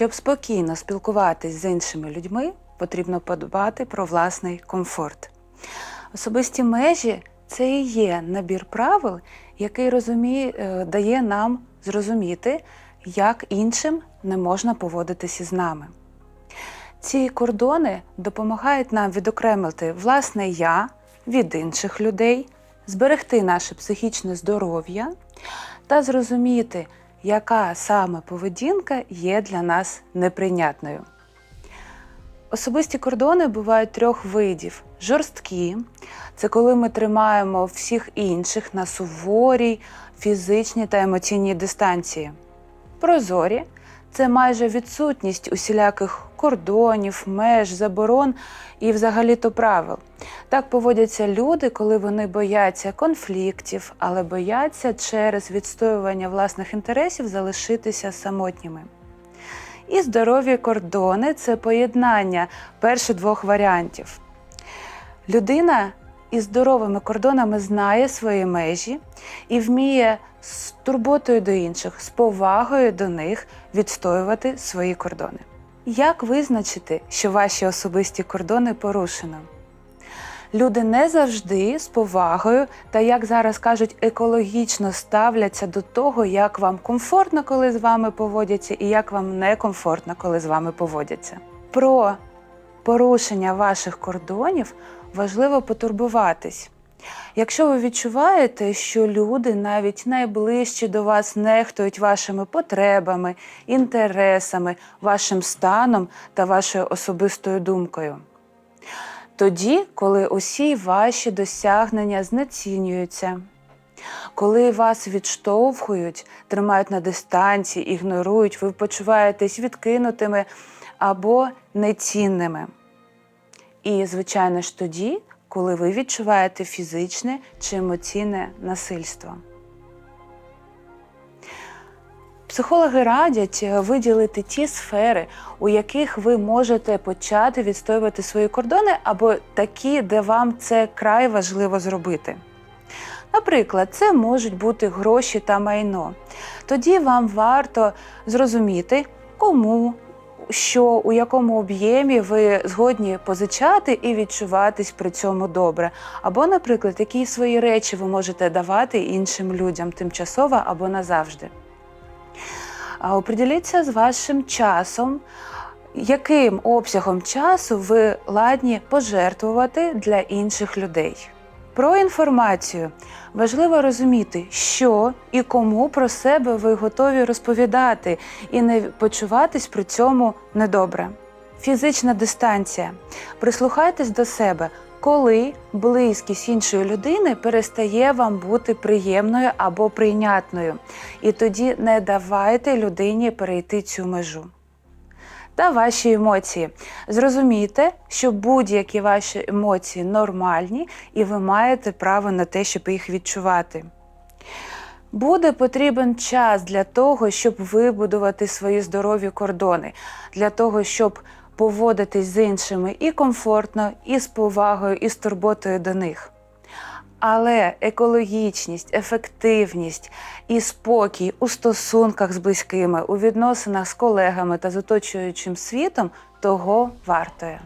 Щоб спокійно спілкуватись з іншими людьми, потрібно подбати про власний комфорт. Особисті межі це і є набір правил, який розуміє, е, дає нам зрозуміти, як іншим не можна поводитися з нами. Ці кордони допомагають нам відокремити власне я від інших людей, зберегти наше психічне здоров'я та зрозуміти, яка саме поведінка є для нас неприйнятною. Особисті кордони бувають трьох видів: жорсткі це коли ми тримаємо всіх інших на суворій, фізичній та емоційній дистанції. Прозорі це майже відсутність усіляких кордонів, меж, заборон і взагалі-то правил. Так поводяться люди, коли вони бояться конфліктів, але бояться через відстоювання власних інтересів залишитися самотніми. І здорові кордони це поєднання перших двох варіантів. Людина із здоровими кордонами знає свої межі і вміє з турботою до інших, з повагою до них відстоювати свої кордони. Як визначити, що ваші особисті кордони порушено? Люди не завжди з повагою та, як зараз кажуть, екологічно ставляться до того, як вам комфортно, коли з вами поводяться, і як вам некомфортно, коли з вами поводяться. Про порушення ваших кордонів важливо потурбуватись. Якщо ви відчуваєте, що люди навіть найближчі до вас нехтують вашими потребами, інтересами, вашим станом та вашою особистою думкою. Тоді, коли усі ваші досягнення знецінюються, коли вас відштовхують, тримають на дистанції, ігнорують, ви почуваєтесь відкинутими або нецінними. І, звичайно ж, тоді, коли ви відчуваєте фізичне чи емоційне насильство. Психологи радять е, виділити ті сфери, у яких ви можете почати відстоювати свої кордони, або такі, де вам це край важливо зробити. Наприклад, це можуть бути гроші та майно. Тоді вам варто зрозуміти, кому, що у якому об'ємі ви згодні позичати і відчуватись при цьому добре. Або, наприклад, які свої речі ви можете давати іншим людям тимчасово або назавжди. А Оприділіться з вашим часом, яким обсягом часу ви ладні пожертвувати для інших людей. Про інформацію важливо розуміти, що і кому про себе ви готові розповідати, і не почуватись при цьому недобре. Фізична дистанція. Прислухайтесь до себе, коли близькість іншої людини перестає вам бути приємною або прийнятною. І тоді не давайте людині перейти цю межу. Та ваші емоції. Зрозумійте, що будь-які ваші емоції нормальні, і ви маєте право на те, щоб їх відчувати. Буде потрібен час для того, щоб вибудувати свої здорові кордони, для того, щоб поводитись з іншими і комфортно, і з повагою, і з турботою до них. Але екологічність, ефективність і спокій у стосунках з близькими, у відносинах з колегами та з оточуючим світом того вартує.